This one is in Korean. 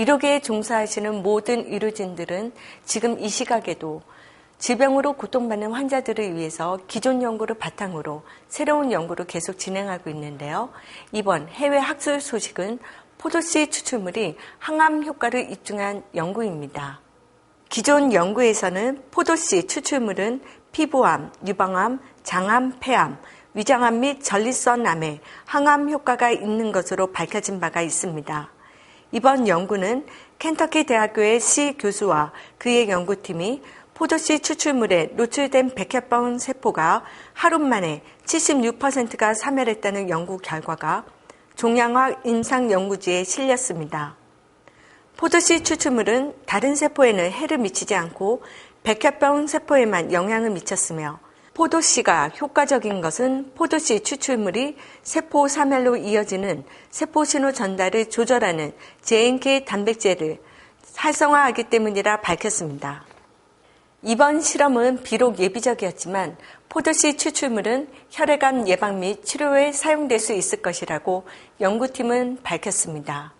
의료계에 종사하시는 모든 의료진들은 지금 이 시각에도 질병으로 고통받는 환자들을 위해서 기존 연구를 바탕으로 새로운 연구를 계속 진행하고 있는데요. 이번 해외 학술 소식은 포도씨 추출물이 항암 효과를 입증한 연구입니다. 기존 연구에서는 포도씨 추출물은 피부암, 유방암, 장암, 폐암, 위장암 및 전립선 암에 항암 효과가 있는 것으로 밝혀진 바가 있습니다. 이번 연구는 켄터키 대학교의 시 교수와 그의 연구팀이 포도씨 추출물에 노출된 백혈병 세포가 하루 만에 76%가 사멸했다는 연구 결과가 종양학 임상 연구지에 실렸습니다. 포도씨 추출물은 다른 세포에는 해를 미치지 않고 백혈병 세포에만 영향을 미쳤으며 포도씨가 효과적인 것은 포도씨 추출물이 세포 사멸로 이어지는 세포 신호 전달을 조절하는 JNK 단백질을 활성화하기 때문이라 밝혔습니다. 이번 실험은 비록 예비적이었지만 포도씨 추출물은 혈액암 예방 및 치료에 사용될 수 있을 것이라고 연구팀은 밝혔습니다.